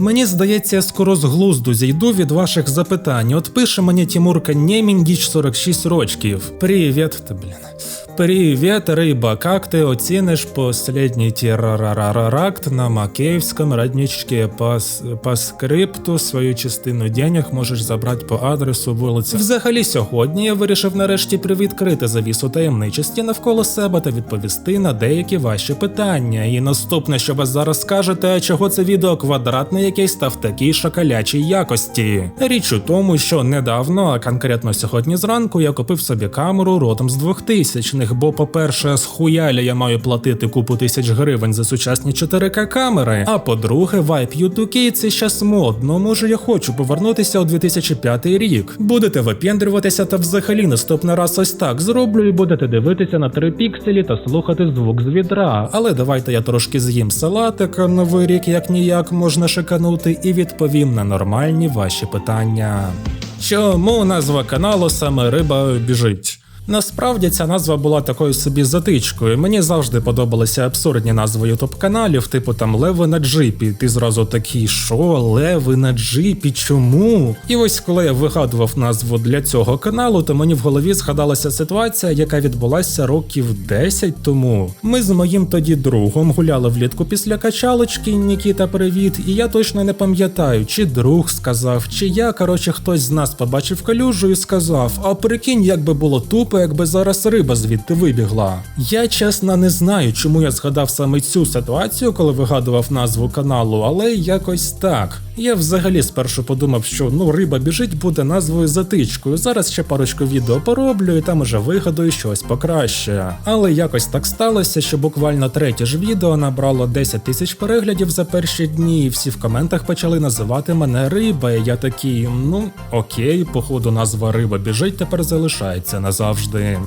Мені здається, я скоро з глузду зійду від ваших запитань. От пише мені Тимурка Нєміндіч 46 рочків. Привіт, та блін. Привіт, риба, как ты оценишь последний террорараракт на Макеївському родничке по, по скрипту свою частину денег можеш забрати по адресу вулиці. Взагалі сьогодні я вирішив нарешті привідкрити завісу таємничості навколо себе та відповісти на деякі ваші питання. І наступне, що ви зараз скажете, чого це відео квадратне якесь та в такій шоколячій якості. Річ у тому, що недавно, а конкретно сьогодні зранку, я купив собі камеру родом з 2000-х, бо, по-перше, з хуяля я маю платити купу тисяч гривень за сучасні 4К камери. А по-друге, Vibe U2K це щас модно. Може, я хочу повернутися у 2005 рік. Будете випендрюватися та взагалі наступний раз ось так зроблю і будете дивитися на 3 пікселі та слухати звук з відра. Але давайте я трошки з'їм салатика новий рік як ніяк можна шиканути і відповім на нормальні ваші питання. Чому назва каналу саме Риба біжить? Насправді ця назва була такою собі затичкою. Мені завжди подобалися абсурдні назви ютуб каналів, типу там Леви на джипі. Ти зразу такий, що Леви на джипі? Чому? І ось коли я вигадував назву для цього каналу, то мені в голові згадалася ситуація, яка відбулася років 10 тому. Ми з моїм тоді другом гуляли влітку після качалочки. Нікіта, привіт. І я точно не пам'ятаю, чи друг сказав, чи я, коротше, хтось з нас побачив калюжу і сказав: А прикинь, як би було тупо, якби зараз риба звідти вибігла. Я чесно не знаю, чому я згадав саме цю ситуацію, коли вигадував назву каналу, але якось так. Я взагалі спершу подумав, що ну риба біжить буде назвою затичкою. Зараз ще парочку відео пороблю і там уже вигадую щось покраще. Але якось так сталося, що буквально третє ж відео набрало 10 тисяч переглядів за перші дні, і всі в коментах почали називати мене риба. І я такий, ну окей, походу назва риба біжить тепер залишається назавжди.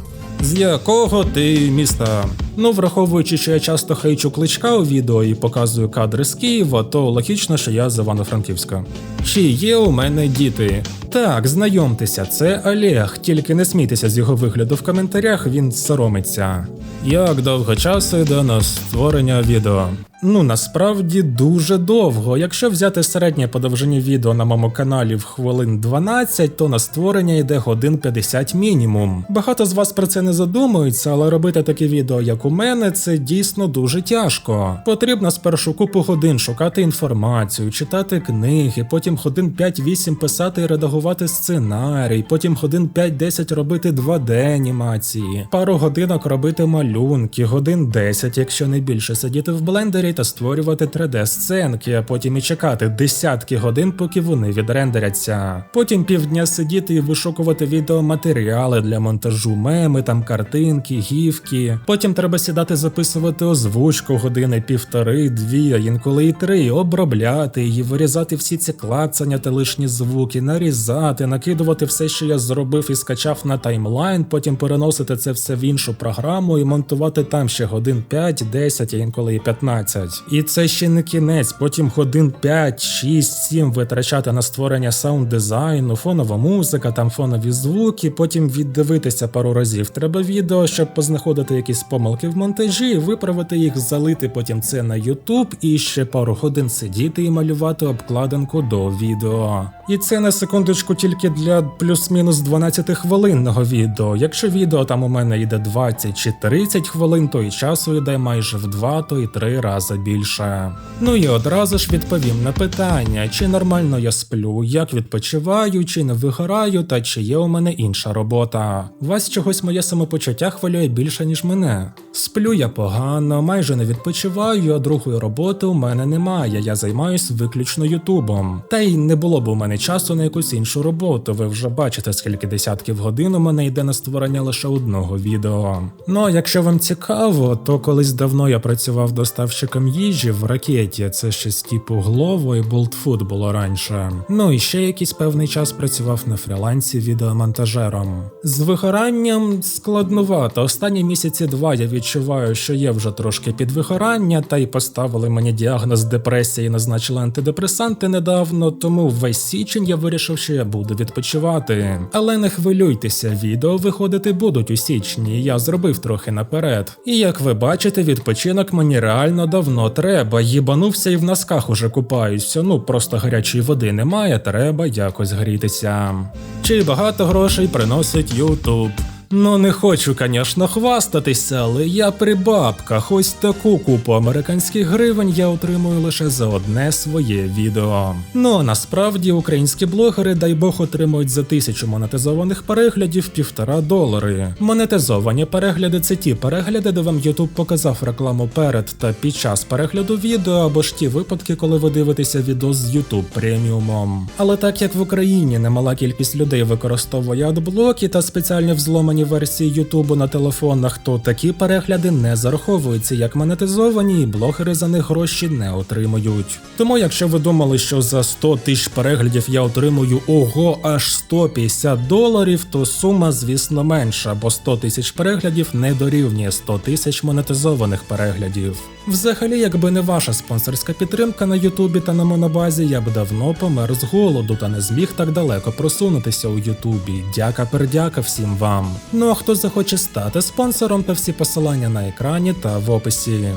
З якого ти міста? Ну, враховуючи, що я часто хейчу кличка у відео і показую кадри з Києва, то логічно, що я з Івано-Франківська. Чи є у мене діти? Так, знайомтеся, це Олег, тільки не смійтеся з його вигляду в коментарях, він соромиться. Як довго часу йде на створення відео? Ну насправді дуже довго. Якщо взяти середнє по довжині відео на моєму каналі в хвилин 12, то на створення йде годин 50 мінімум. Багато з вас про це не задумуються, але робити таке відео, як у мене, це дійсно дуже тяжко. Потрібно спершу купу годин шукати інформацію, читати книги, потім годин 5-8 писати і редагувати сценарій, потім годин 5-10 робити 2D анімації, пару годинок робити малюнки, годин 10, якщо не більше, сидіти в блендері та створювати 3D-сценки, а потім і чекати десятки годин, поки вони відрендеряться. Потім півдня сидіти і вишукувати відеоматеріали для монтажу, меми, там картинки, гівки. Потім треба сідати записувати озвучку години півтори, дві, а інколи і три, обробляти її, вирізати всі ці клацання та лишні звуки, нарізати, накидувати все, що я зробив і скачав на таймлайн, потім переносити це все в іншу програму і монтувати там ще годин 5, 10, а інколи і 15. І це ще не кінець, потім годин 5, 6, 7 витрачати на створення саунд-дизайну, фонова музика, там фонові звуки, потім віддивитися пару разів. Треба відео, щоб познаходити якісь помилки в монтажі, виправити їх, залити потім це на YouTube і ще пару годин сидіти і малювати обкладинку до відео. І це на секундочку тільки для плюс-мінус 12 хвилинного відео. Якщо відео там у мене йде 20 чи 30 хвилин, то і часу йде майже в 2, то і 3 рази більше. Ну і одразу ж відповім на питання, чи нормально я сплю, як відпочиваю, чи не вигораю, та чи є у мене інша робота. Вас чогось моє самопочуття хвилює більше, ніж мене. Сплю я погано, майже не відпочиваю, а другої роботи у мене немає. Я займаюсь виключно Ютубом. Та й не було б у мене часу на якусь іншу роботу. Ви вже бачите, скільки десятків годин у мене йде на створення лише одного відео. Ну а якщо вам цікаво, то колись давно я працював доставщиком їжі в ракеті. Це щось типу Glovo і Bolt було раніше. Ну і ще якийсь певний час працював на фрілансі відеомонтажером. З вигоранням складнувато. Останні місяці два я відчуваю, що є вже трошки підвигорання, та й поставили мені діагноз депресії, назначили антидепресанти недавно, тому весь січень я вирішив, що я буду відпочивати. Але не хвилюйтеся, відео виходити будуть у січні. Я зробив трохи наперед. І як ви бачите, відпочинок мені реально давно Певно, треба. Їбанувся і в носках уже купаюся. Ну просто гарячої води немає, треба якось грітися. Чи багато грошей приносить Ютуб? Ну, не хочу, звісно, хвастатися, але я при бабках. Ось таку купу американських гривень я отримую лише за одне своє відео. Ну а насправді українські блогери, дай Бог, отримують за тисячу монетизованих переглядів півтора долари. Монетизовані перегляди це ті перегляди, де вам YouTube показав рекламу перед та під час перегляду відео, або ж ті випадки, коли ви дивитеся відео з YouTube преміумом. Але так як в Україні немала кількість людей використовує адблоки та спеціальні взломані версії Ютубу на телефонах, то такі перегляди не зараховуються як монетизовані, і блогери за них гроші не отримують. Тому, якщо ви думали, що за 100 тисяч переглядів я отримую ого аж 150 доларів, то сума, звісно, менша, бо 100 тисяч переглядів не дорівнює 100 тисяч монетизованих переглядів. Взагалі, якби не ваша спонсорська підтримка на Ютубі та на Монобазі, я б давно помер з голоду та не зміг так далеко просунутися у Ютубі. Дяка пердяка всім вам. Ну а хто захоче стати спонсором, то всі посилання на екрані та в описі.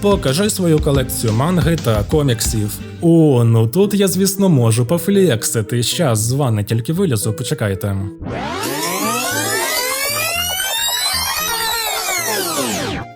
Покажи свою колекцію манги та коміксів. О, ну тут я, звісно, можу пофлексити. Щас з ванни тільки вилізу, почекайте.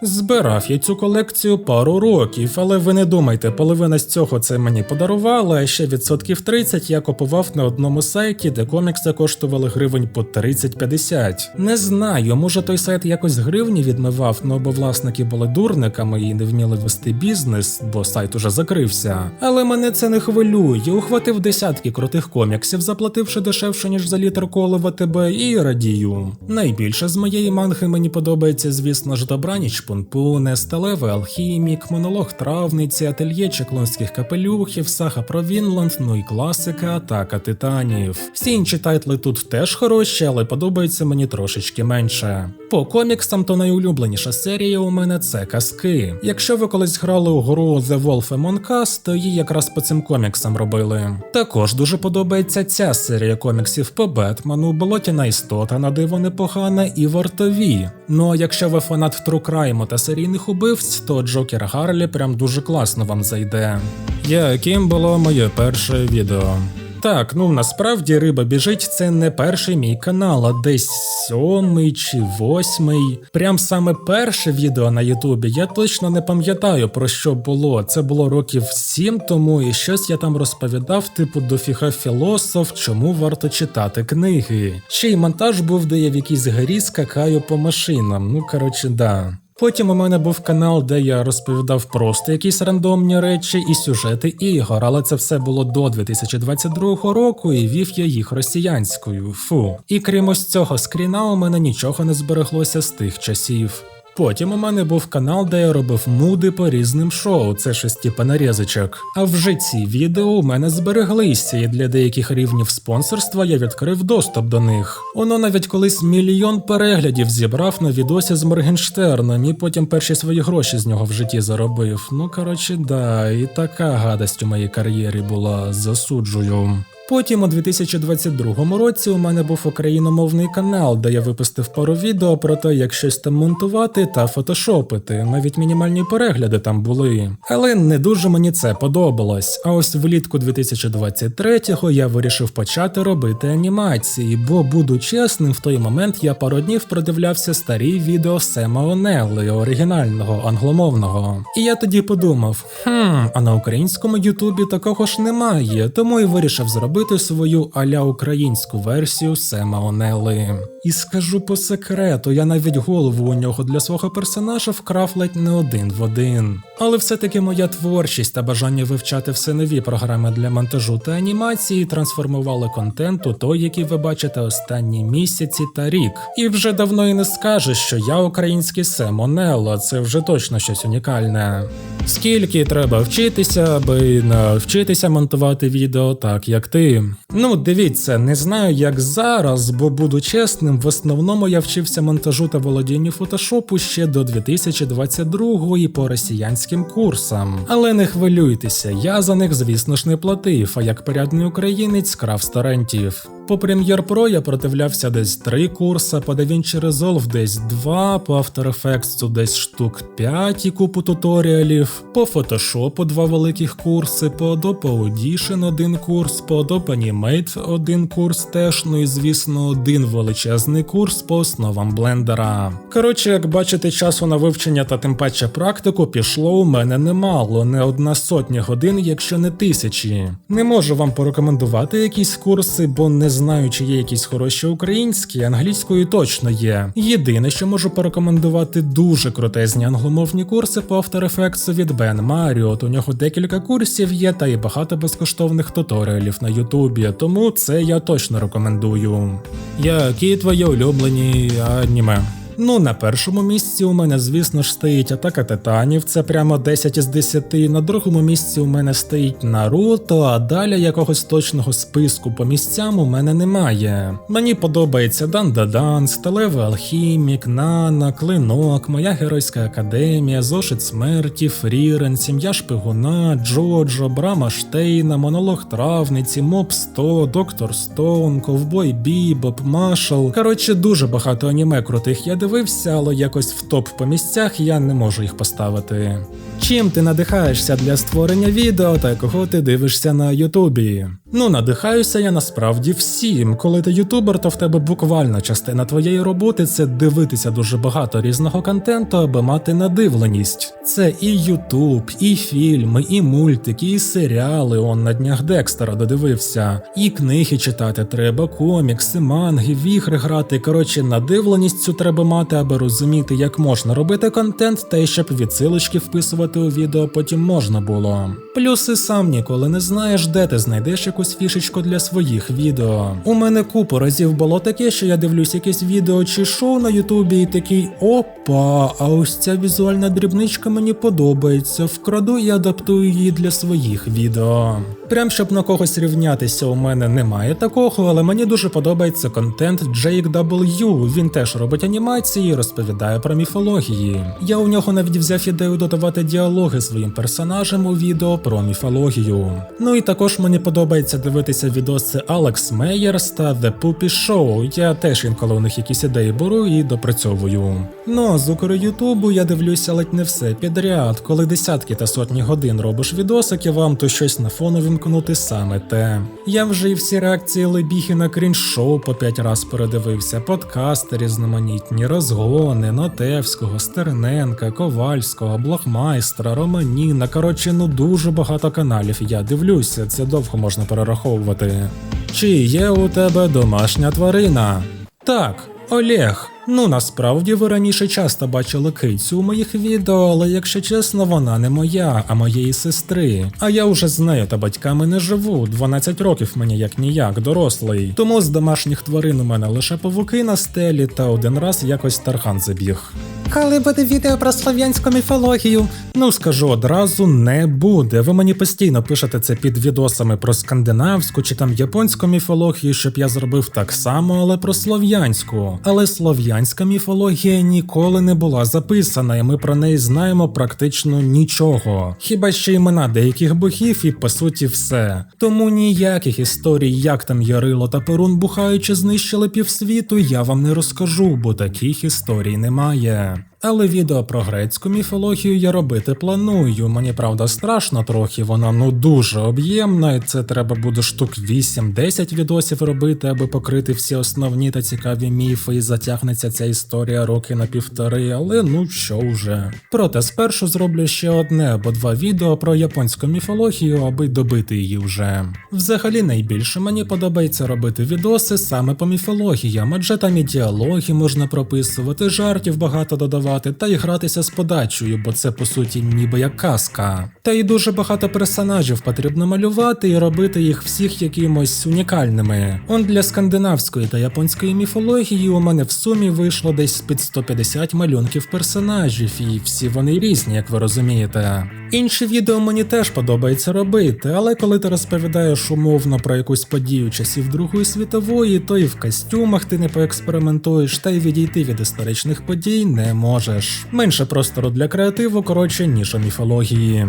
Збирав я цю колекцію пару років, але ви не думайте, половина з цього це мені подарувала, а ще відсотків 30 я купував на одному сайті, де комікси коштували гривень по 30-50. Не знаю, може той сайт якось гривні відмивав, ну бо власники були дурниками і не вміли вести бізнес, бо сайт уже закрився. Але мене це не хвилює. Ухватив десятки крутих коміксів, заплативши дешевше, ніж за літр коли в і радію. Найбільше з моєї манги мені подобається, звісно ж, добраніч Пунпуне, сталевий алхімік, монолог травниці, ательє чеклонських капелюхів, сага про Вінланд, ну і класика Атака титанів. Всі інші тайтли тут теж хороші, але подобаються мені трошечки менше. По коміксам, то найулюбленіша серія у мене це казки. Якщо ви колись грали у гру The Wolf Among Us, то її якраз по цим коміксам робили. Також дуже подобається ця серія коміксів по Бетмену, болотяна істота на диво непогана і вартові. Ну а якщо ви фанат True Crime та серійних убивць, то Джокер Гарлі прям дуже класно вам зайде. Яким було моє перше відео? Так, ну насправді риба біжить це не перший мій канал, а десь сьомий чи восьмий. Прям саме перше відео на Ютубі. Я точно не пам'ятаю про що було. Це було років сім тому, і щось я там розповідав, типу дофіга філософ, чому варто читати книги. Ще й монтаж був, де я в якійсь грі скакаю по машинам. Ну коротше, да. Потім у мене був канал, де я розповідав просто якісь рандомні речі і сюжети ігор, але це все було до 2022 року і вів я їх росіянською. Фу. І крім ось цього скріна, у мене нічого не збереглося з тих часів. Потім у мене був канал, де я робив муди по різним шоу, це щось типа нарізочок. А вже ці відео у мене збереглися, і для деяких рівнів спонсорства я відкрив доступ до них. Воно навіть колись мільйон переглядів зібрав на відосі з Моргенштерном, і потім перші свої гроші з нього в житті заробив. Ну коротше, да, і така гадость у моїй кар'єрі була засуджую. Потім у 2022 році у мене був україномовний канал, де я випустив пару відео про те, як щось там монтувати та фотошопити. Навіть мінімальні перегляди там були. Але не дуже мені це подобалось. А ось влітку 2023-го я вирішив почати робити анімації, бо, буду чесним, в той момент я пару днів продивлявся старі відео Сема Онелли, оригінального англомовного. І я тоді подумав: хм, а на українському Ютубі такого ж немає, тому і вирішив зробити свою аля українську версію Сема Онели. І скажу по секрету, я навіть голову у нього для свого персонажа вкрав ледь не один в один. Але все-таки моя творчість та бажання вивчати все нові програми для монтажу та анімації трансформували контент у той, який ви бачите останні місяці та рік. І вже давно і не скажеш, що я український Сем Онелло, це вже точно щось унікальне. Скільки треба вчитися, аби навчитися монтувати відео так, як ти. Ну, дивіться, не знаю, як зараз, бо буду чесним, в основному я вчився монтажу та володінню фотошопу ще до 2022 і по росіянським курсам. Але не хвилюйтеся, я за них, звісно ж, не платив, а як порядний українець крав з торрентів. По Premiere Pro я продивлявся десь 3 курси, по DaVinci Resolve десь 2, по After Effects десь штук 5 і купу туторіалів, по Photoshop 2 великих курси, по Adobe Audition один курс, по Adobe Animate один курс теж, ну і звісно, один величезний курс по основам блендера. Коротше, як бачите, часу на вивчення та тим паче практику пішло у мене немало, не одна сотня годин, якщо не тисячі. Не можу вам порекомендувати якісь курси, бо не знаю, чи є якісь хороші українські, англійською точно є. Єдине, що можу порекомендувати дуже крутезні англомовні курси по After Effects від Бен Маріот. У нього декілька курсів є, та й багато безкоштовних туторіалів на Ютубі, тому це я точно рекомендую. Які твої улюблені аніме? Ну, на першому місці у мене, звісно ж, стоїть атака титанів, це прямо 10 із 10. На другому місці у мене стоїть Наруто, а далі якогось точного списку по місцям у мене немає. Мені подобається Дандадан, Сталевий Алхімік, Нана, Клинок, Моя Геройська Академія, Зошит Смерті, Фрірен, Сім'я Шпигуна, Джоджо, Брама Штейна, Монолог Травниці, Моб 100, Доктор Стоун, Ковбой Бібоп, Машал. Коротше, дуже багато аніме крутих я дивився, але якось в топ по місцях я не можу їх поставити. Чим ти надихаєшся для створення відео та кого ти дивишся на Ютубі? Ну, надихаюся я насправді всім. Коли ти ютубер, то в тебе буквально частина твоєї роботи це дивитися дуже багато різного контенту, аби мати надивленість. Це і Ютуб, і фільми, і мультики, і серіали. Он на днях Декстера додивився, і книги читати треба, комікси, манги, в ігри грати. Коротше, надивленість цю треба мати, аби розуміти, як можна робити контент, та й щоб відсилочки вписувати у відео потім можна було. Плюс і сам ніколи не знаєш, де ти знайдеш якусь фішечку для своїх відео. У мене купу разів було таке, що я дивлюсь якесь відео чи шоу на Ютубі і такий опа, а ось ця візуальна дрібничка мені подобається. Вкраду і адаптую її для своїх відео. Прям щоб на когось рівнятися, у мене немає такого, але мені дуже подобається контент Jake W. Він теж робить анімації, розповідає про міфології. Я у нього навіть взяв ідею додавати діалоги своїм персонажам у відео про міфологію. Ну і також мені подобається дивитися відоси Алекс Мейерс та The Poopy Show. Я теж інколи у них якісь ідеї беру і допрацьовую. Ну а з укру Ютубу я дивлюся ледь не все підряд. Коли десятки та сотні годин робиш відосики, вам то щось на фону вімкнути саме те. Я вже і всі реакції Лебіхи на крінж-шоу по п'ять раз передивився, подкасти різноманітні, розгони, Нотевського, Стерненка, Ковальського, Блохмайстра, Романіна. Коротше, ну дуже багато каналів я дивлюся, це довго можна перераховувати. Чи є у тебе домашня тварина? Так, Олег. Ну насправді ви раніше часто бачили кицю у моїх відео, але якщо чесно, вона не моя, а моєї сестри. А я уже з нею та батьками не живу. 12 років мені як ніяк, дорослий. Тому з домашніх тварин у мене лише павуки на стелі та один раз якось тархан забіг. Коли буде відео про слов'янську міфологію? Ну скажу одразу, не буде. Ви мені постійно пишете це під відосами про скандинавську чи там японську міфологію, щоб я зробив так само, але про слов'янську. Але слов'янська міфологія ніколи не була записана, і ми про неї знаємо практично нічого. Хіба що імена деяких богів і по суті все. Тому ніяких історій, як там Ярило та Перун бухаючи знищили півсвіту, я вам не розкажу, бо таких історій немає. Але відео про грецьку міфологію я робити планую. Мені правда страшно трохи, вона ну дуже об'ємна, і це треба буде штук 8-10 відосів робити, аби покрити всі основні та цікаві міфи, і затягнеться ця історія роки на півтори, але ну що вже. Проте спершу зроблю ще одне або два відео про японську міфологію, аби добити її вже. Взагалі найбільше мені подобається робити відоси саме по міфологіям, адже там і діалоги можна прописувати, жартів багато додавати та й гратися з подачею, бо це по суті ніби як казка. Та й дуже багато персонажів потрібно малювати і робити їх всіх якимось унікальними. Он для скандинавської та японської міфології у мене в сумі вийшло десь під 150 малюнків персонажів, і всі вони різні, як ви розумієте. Інші відео мені теж подобається робити, але коли ти розповідаєш умовно про якусь подію часів Другої світової, то і в костюмах ти не поекспериментуєш, та й відійти від історичних подій не можеш. Менше простору для креативу, коротше, ніж у міфології.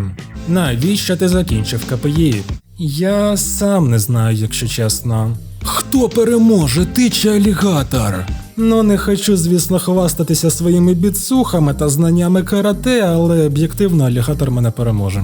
Навіщо ти закінчив КПІ? Я сам не знаю, якщо чесно. Хто переможе, ти чи алігатор? Ну, не хочу, звісно, хвастатися своїми біцухами та знаннями карате, але об'єктивно алігатор мене переможе.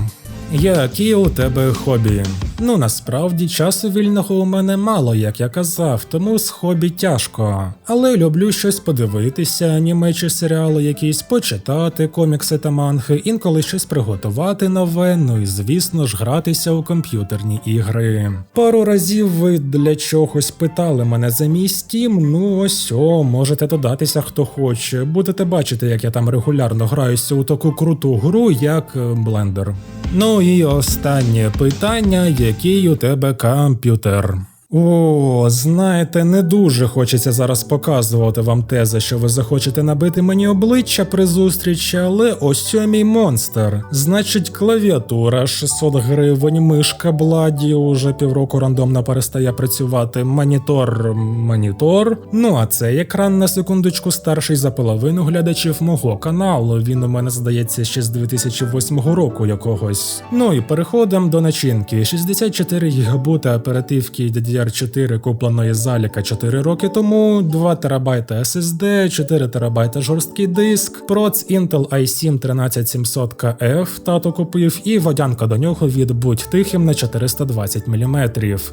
Які у тебе хобі? Ну насправді часу вільного у мене мало, як я казав, тому з хобі тяжко. Але люблю щось подивитися, аніме чи серіали якісь, почитати комікси та манги, інколи щось приготувати нове, ну і звісно ж гратися у комп'ютерні ігри. Пару разів ви для чогось питали мене за мій Steam, ну ось о, можете додатися хто хоче. Будете бачити, як я там регулярно граюся у таку круту гру, як Blender. Ну і останнє питання: який у тебе комп'ютер? О, знаєте, не дуже хочеться зараз показувати вам тези, що ви захочете набити мені обличчя при зустрічі, але ось о мій монстр. Значить, клавіатура 600 гривень, мишка Бладі уже півроку рандомно перестає працювати. Монітор, монітор. Ну а цей екран на секундочку старший за половину глядачів мого каналу. Він у мене здається ще з 2008 року якогось. Ну і переходимо до начинки. 64 ГБ оперативки DDR4 купленої заліка 4 роки тому, 2 ТБ SSD, 4 ТБ жорсткий диск, проц Intel i7 13700KF тато купив, і водянка до нього від будь тихим на 420 мм.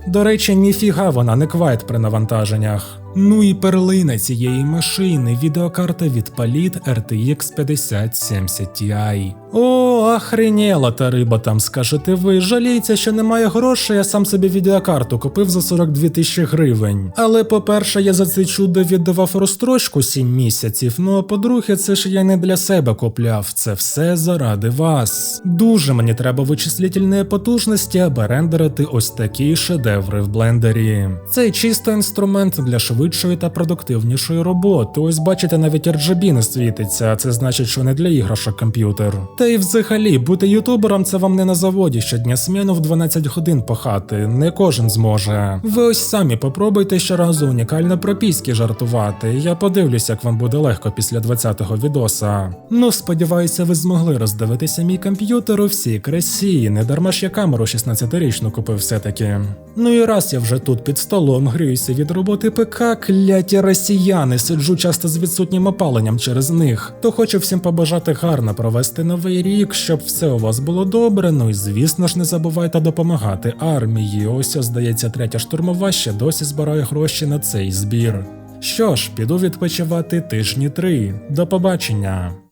До речі, ніфіга вона не квайт при навантаженнях. Ну і перлина цієї машини відеокарта від Palit RTX 5070 Ti. О, охренела та риба там, скажете ви. Жаліється, що немає грошей, я сам собі відеокарту купив за 42 тисячі гривень. Але по-перше, я за це чудо віддавав розстрочку 7 місяців. Ну а по-друге, це ж я не для себе купляв. Це все заради вас. Дуже мені треба вичислительної потужності, аби рендерити ось такі шедеври в блендері. Це чисто інструмент для швидшої та продуктивнішої роботи. Ось бачите, навіть RGB не світиться, це значить, що не для іграшок комп'ютер. Та й взагалі, бути ютубером це вам не на заводі щодня сміну в 12 годин пахати. Не кожен зможе. Ви ось самі попробуйте щоразу унікально про піськи жартувати. Я подивлюсь, як вам буде легко після 20-го відоса. Ну, сподіваюся, ви змогли роздивитися мій комп'ютер у всій красі. Не дарма ж я камеру 16-річну купив все-таки. Ну і раз я вже тут під столом гріюся від роботи ПК, кляті росіяни, сиджу часто з відсутнім опаленням через них. То хочу всім побажати гарно провести новий рік, щоб все у вас було добре. Ну і звісно ж не забувайте допомагати армії. Ось здається, третя штурмова ще досі збирає гроші на цей збір. Що ж, піду відпочивати тижні три. До побачення.